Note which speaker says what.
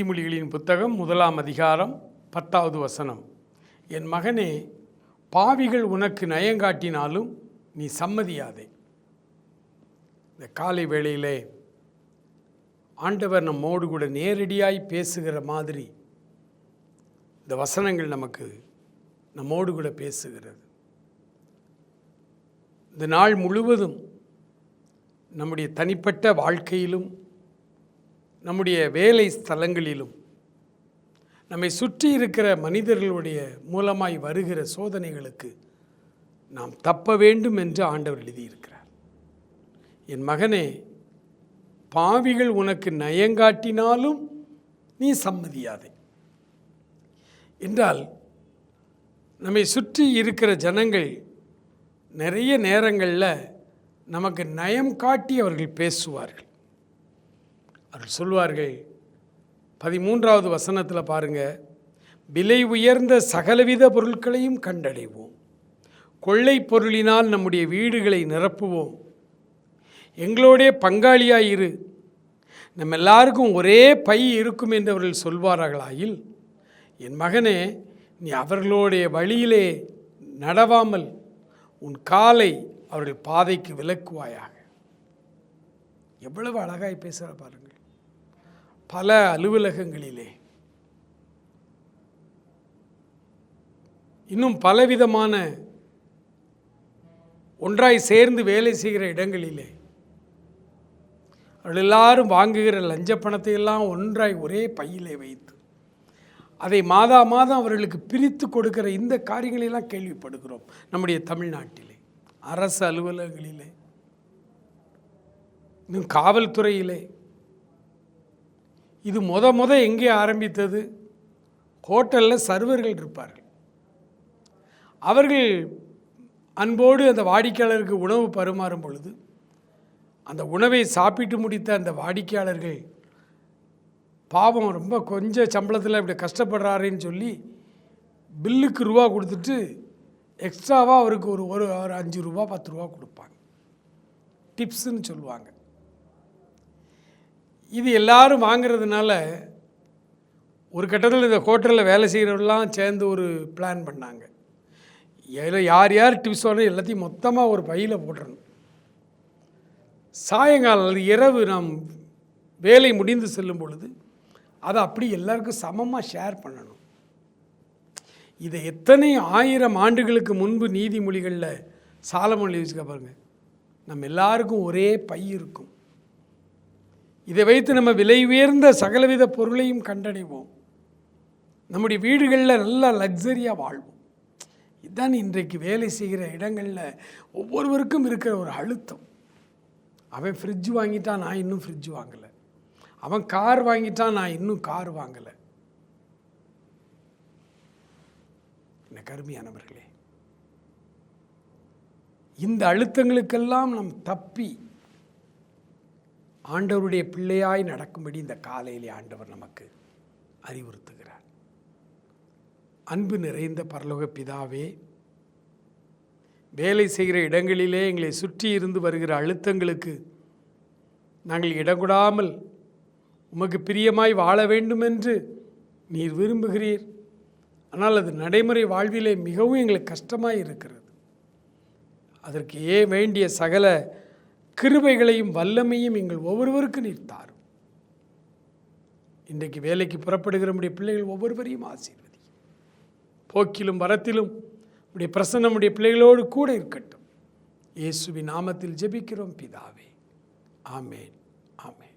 Speaker 1: நீதிமொழிகளின் புத்தகம் முதலாம் அதிகாரம் பத்தாவது வசனம். என் மகனே பாவிகள் உனக்கு நயங்காட்டினாலும் நீ சம்மதியாதே. இந்த காலை வேளையிலே ஆண்டவர் நம்மோடு கூட நேரடியாய் பேசுகிற மாதிரி இந்த வசனங்கள் நமக்கு நம்மோடு கூட பேசுகிறது. இந்த நாள் முழுவதும் நம்முடைய தனிப்பட்ட வாழ்க்கையிலும் நம்முடைய வேலை ஸ்தலங்களிலும் நம்மை சுற்றி இருக்கிற மனிதர்களுடைய மூலமாய் வருகிற சோதனைகளுக்கு நாம் தப்ப வேண்டும் என்று ஆண்டவர் எழுதியிருக்கிறார். என் மகனே பாவிகள் உனக்கு நயங்காட்டினாலும் நீ சம்மதியாதே. என்றால் நம்மை சுற்றி இருக்கிற ஜனங்கள் நிறைய நேரங்களில் நமக்கு நயம் காட்டி அவர்கள் பேசுவார்கள். அவர்கள் சொல்வார்கள் பதிமூன்றாவது வசனத்தில் பாருங்க விலை உயர்ந்த சகலவித பொருட்களையும் கண்டடைவோம். கொள்ளை பொருளினால் நம்முடைய வீடுகளை நிரப்புவோம். எங்களோடைய பங்காளியாக இரு நம்ம எல்லாருக்கும் ஒரே பை இருக்கும் என்று அவர்கள் சொல்வார்களாயில் என் மகனே நீ அவர்களுடைய வழியிலே நடவாமல் உன் காலை அவர்கள் பாதைக்கு விலக்குவாயாக. எவ்வளவு அழகாய் பேசுகிற பாருங்கள் பல அலுவலகங்களிலே. இன்னும் பலவிதமான ஒன்றாய் சேர்ந்து வேலை செய்கிற இடங்களிலே. அவர்கள் எல்லாரும் வாங்குகிற லஞ்ச பணத்தை எல்லாம் ஒன்றாய் ஒரே பையிலே வைத்து அதை மாதா மாதம் அவர்களுக்கு பிரித்து கொடுக்கிற இந்த காரியங்களெல்லாம் கேள்விப்படுகிறோம் நம்முடைய தமிழ்நாட்டிலே. அரசு அலுவலகங்களிலே இன்னும் காவல்துறையிலே இது முத முத எங்கே ஆரம்பித்தது? ஹோட்டலில் சர்வர்கள் இருப்பார்கள். அவர்கள் அன்போடு அந்த வாடிக்கையாளருக்கு உணவு பரிமாறும் பொழுது அந்த உணவை சாப்பிட்டு முடித்த அந்த வாடிக்கையாளர்கள் பாவம் ரொம்ப கொஞ்சம் சம்பளத்தில் இப்படி கஷ்டப்படுறாருன்னு சொல்லி பில்லுக்கு ரூபா கொடுத்துட்டு எக்ஸ்ட்ராவாக அவருக்கு ஒரு ஒரு ஒரு அஞ்சு ரூபா பத்து ரூபா கொடுப்பாங்க. டிப்ஸுன்னு சொல்லுவாங்க. இது எல்லாரும் வாங்குறதுனால ஒரு கட்டத்தில் இந்த ஹோட்டலில் வேலை செய்கிறவெல்லாம் சேர்ந்து ஒரு பிளான் பண்ணாங்க. இதில் யார் யார் டிப்ஸ் வரணும் எல்லாத்தையும் மொத்தமாக ஒரு பையில் போட்டுறணும். சாயங்காலம் அல்லது இரவு நாம் வேலை முடிந்து செல்லும் பொழுது அதை அப்படி எல்லாருக்கும் சமமாக ஷேர் பண்ணணும். இதை எத்தனை ஆயிரம் ஆண்டுகளுக்கு முன்பு நீதிமொழிகளில் சாலமொழி வச்சுக்க பாருங்கள் நம்ம எல்லாருக்கும் ஒரே பை இருக்கும். இதை வைத்து நம்ம விலை உயர்ந்த சகலவித பொருளையும் கண்டடைவோம். நம்முடைய வீடுகளில் நல்லா லக்ஸரியாக வாழ்வோம். இதுதான் இன்றைக்கு வேலை செய்கிற இடங்களில் ஒவ்வொருவருக்கும் இருக்கிற ஒரு அழுத்தம். அவன் ஃப்ரிட்ஜ் வாங்கிட்டான் நான் இன்னும் ஃப்ரிட்ஜ் வாங்கலை. அவன் கார் வாங்கிட்டான் நான் இன்னும் கார் வாங்கலை. என்ன கருமையானவர்களே. இந்த அழுத்தங்களுக்கெல்லாம் நம் தப்பி ஆண்டவருடைய பிள்ளையாய் நடக்கும்படி இந்த காலையிலே ஆண்டவர் நமக்கு அறிவுறுத்துகிறார். அன்பு நிறைந்த பரலோக பிதாவே வேலை செய்கிற இடங்களிலே எங்களை சுற்றி இருந்து வருகிற அழுத்தங்களுக்கு நாங்கள் இடங்கொடாமல் உமக்கு பிரியமாய் வாழ வேண்டுமென்று நீர் விரும்புகிறீர். ஆனால் அது நடைமுறை வாழ்விலே மிகவும் எங்களுக்கு கஷ்டமாக இருக்கிறது. அதற்கு ஏ வேண்டிய சகல கிருபைகளையும் வல்லமையும் எங்கள் ஒவ்வொருவருக்கும் நீர்த்தார் இன்றைக்கு வேலைக்கு புறப்படுகிற நம்முடைய பிள்ளைகள் ஒவ்வொருவரையும் ஆசீர்வதி போக்கிலும் வரத்திலும் உடைய பிரசன்னம் நம்முடைய பிள்ளைகளோடு கூட இருக்கட்டும். இயேசுவின் நாமத்தில் ஜெபிக்கிறோம் பிதாவே. ஆமேன். ஆமேன்.